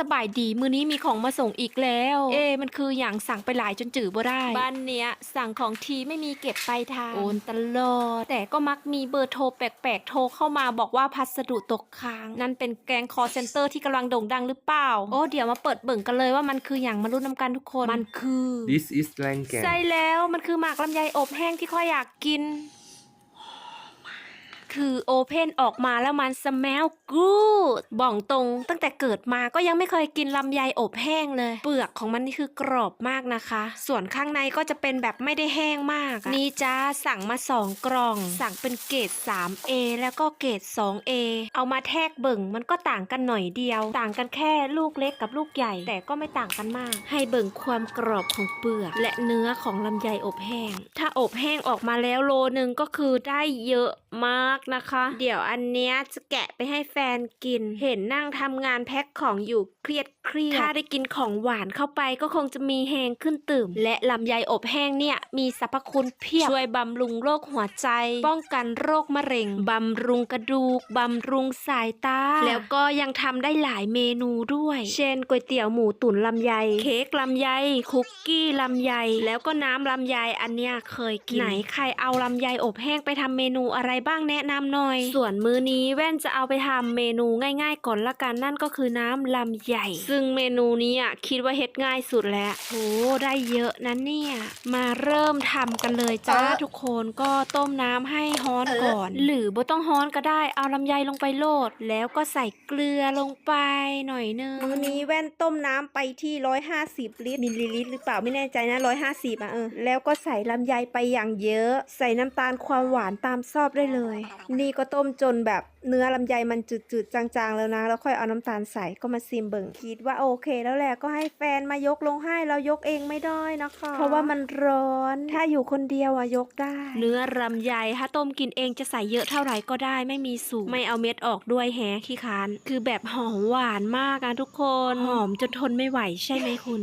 สบายดีมือนี้มีของมาส่งอีกแล้ว เอ๊ะมันคืออย่างสั่งไปหลายจนจืดบ่ได้บ้านเนี้ย สั่งของทีไม่มีเก็บไปลายทางโอนตลอด แต่ก็มักมีเบอร์โทรแปลกๆโทรเข้ามาบอกว่าพัสดุตกค้าง นั่นเป็นแกงคอเซ็นเตอร์ที่กำลังโด่งดังหรือเปล่า โอ้เดี๋ยวมาเปิดเบิ่งกันเลยว่ามันคืออย่างมารุ่นน้ำกันทุกคนมันคือ This is แรงแกงใช่แล้วมันคือหมากลำไยอบแห้งที่ค่อยอยากกิน คือโอเพนออกมาแล้วมัน smell good บอกตรงตั้งแต่เกิดมาก็ยังไม่เคยกินลำไยอบแห้งเลย เปลือกของมันนี่คือกรอบมากนะคะ ส่วนข้างในก็จะเป็นแบบไม่ได้แห้งมากอะนี่จ้าสั่งมา 2 กล่อง สั่งเป็นเกรด 3A แล้วก็เกรด 2A เอามาแทกเบิ่งมันก็ต่างกันหน่อยเดียว ต่างกันแค่ลูกเล็กกับลูกใหญ่ แต่ก็ไม่ต่างกันมาก ให้เบิ่งความกรอบของเปลือกและเนื้อของลำไยอบแห้ง ถ้าอบแห้งออกมาแล้วโลนึงก็คือได้เยอะมากนะคะ เดี๋ยวอันเนี้ยจะแกะไปให้แฟนกิน เห็นนั่งทำงานแพ็คของอยู่เครียดเครียดถ้าได้กินของหวานเข้าไปก็คงจะมีแหงขึ้นตื่ม และลำไยอบแห้งเนี่ยมีสรรพคุณเพียบช่วยบำรุงโรคหัวใจ ป้องกันโรคมะเร็งบำรุงกระดูกบำรุงสายตา แล้วก็ยังทำได้หลายเมนูด้วย เช่นก๋วยเตี๋ยวหมูตุ๋นลำไย เค้กลำไย คุกกี้ลำไย แล้วก็น้ำลำไยอันเนี้ยเคยกินไหนใครเอาลำไยอบแห้งไปทำเมนูอะไรบ้างแนะนำหน่อย ส่วนมื้อนี้แว่นจะเอาไปทำเมนูง่าย ๆ ก่อนละกันนั่นก็คือน้ำลำไยซึ่งเมนูนี้อะคิดว่าเฮ็ดง่ายสุดแล้วโหได้เยอะนะเนี่ย มาเริ่มทำกันเลยจ้าเออทุกคนก็ต้มน้ำให้ฮ้อนก่อน หรือบ่ต้องฮ้อนก็ได้เอาลำไยลงไปโลด แล้วก็ใส่เกลือลงไปหน่อยนึงมื้อนี้แว่นต้มน้ำไปที่ 150 ลิตรมิลลิลิตรหรือเปล่าไม่แน่ใจนะ 150อะเออแล้วก็ใส่ลำไยไปอย่างเยอะ ใส่น้ำตาลความหวานตามชอบได้เลยนี่ก็ต้มจนแบบเนื้อลำไยมันจืดๆจางๆ แล้วนะ แล้วค่อยเอาน้ำตาลใส่ก็มาซิมเบิ่งคิดว่าโอเค แล้วแหละก็ให้แฟนมายกลงให้เรายกเองไม่ได้นะคะ เพราะว่ามันร้อน ถ้าอยู่คนเดียวอะยกได้ เนื้อลำไยถ้าต้มกินเองจะใส่เยอะเท่าไหร่ก็ได้ไม่มีสูตรไม่เอาเม็ดออกด้วยแฮะขี้คาน คือแบบหอมหวานมากอะทุกคน หอมจนทนไม่ไหวใช่ไหมคุณ